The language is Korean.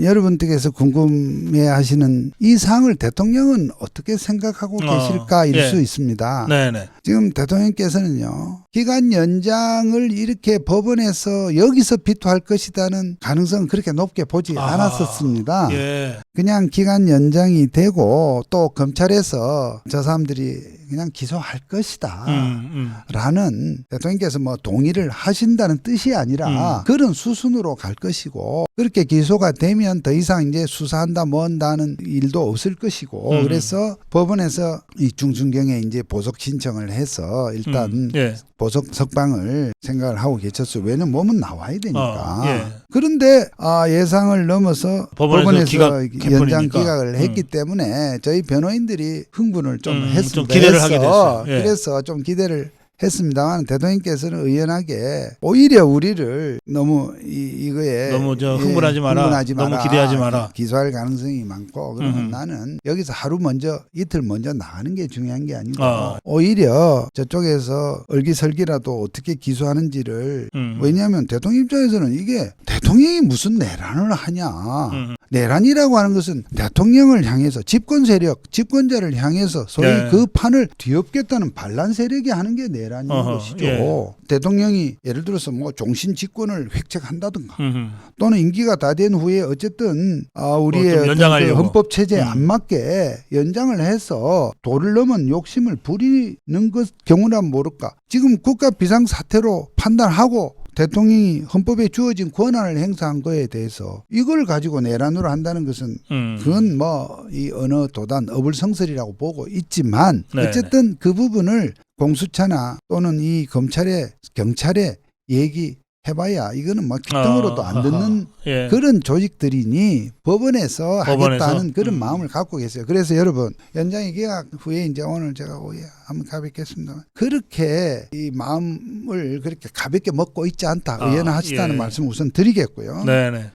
여러분들께서 궁금해 하시는 이 사항을 대통령은 어떻게 생각하고 어, 계실까일 예. 수 있습니다. 네네. 지금 대통령께서는요 기간 연장을 이렇게 법원에서 여기서 비토할 것이다는 가능성은 그렇게 높게 보지 아하. 않았었습니다. 예. 그냥 기간 연장이 되고 또 검찰에서 저 사람들이 그냥 기소할 것이다. 음, 음. 라는 대통령께서 뭐 동의를 하신다는 뜻이 아니라 음. 그런 수순으로 갈 것이고 그렇게 기소가 되면 더 이상 이제 수사한다 뭐한다는 일도 없을 것이고 음. 그래서 법원에서 이 중순경에 이제 보석 신청을 해서 일단 음, 예. 보석 석방을 생각을 하고 계셨어요. 왜냐면 몸은 나와야 되니까. 어, 예. 그런데 아, 예상을 넘어서 법원에서 기각 연장. 기각을 했기 음. 때문에 저희 변호인들이 흥분을 좀 음, 했습니다. 좀 기대를 하게 됐어요. 예. 그래서 좀 기대를 했습니다만 대통령께서는 의연하게 오히려 우리를 너무 이, 이거에 너무 저 흥분하지 마라. 흥분하지 너무 마라. 기대하지 마라. 기소할 가능성이 많고 그러면 음흠. 나는 여기서 하루 먼저 이틀 먼저 나가는 게 중요한 게 아니고 어. 오히려 저쪽에서 얼기설기라도 어떻게 기소하는지를 음. 왜냐하면 대통령 입장에서는 이게 대통령이 무슨 내란을 하냐 음. 내란이라고 하는 것은 대통령을 향해서 집권 세력, 집권자를 향해서 소위 네. 그 판을 뒤엎겠다는 반란 세력이 하는 게 내란인 어허, 것이죠. 예. 대통령이 예를 들어서 뭐 종신 집권을 획책한다든가 음. 또는 임기가 다 된 후에 어쨌든 아 우리의 뭐 그. 헌법 체제에 음. 안 맞게 연장을 해서 도를 넘은 욕심을 부리는 것 경우라면 모를까. 지금 국가 비상 사태로 판단하고 대통령이 헌법에 주어진 권한을 행사한 거에 대해서 이걸 가지고 내란으로 한다는 것은 음. 그건 뭐이 어느 도단 어불성설이라고 보고 있지만 네, 어쨌든 그 부분을 공수처나 또는 이 검찰에 경찰에 얘기 해봐야 이거는 뭐 귀등으로도 안 듣는 예. 그런 조직들이니 법원에서, 법원에서? 하겠다는 그런 음. 마음을 갖고 계세요. 그래서 여러분 연장이 기각 후에 이제 오늘 제가 오해 한번 가뵙겠습니다. 그렇게 이 마음을 그렇게 가볍게 먹고 있지 않다 아, 의연하시다는 예. 말씀 을 우선 드리겠고요. 네네.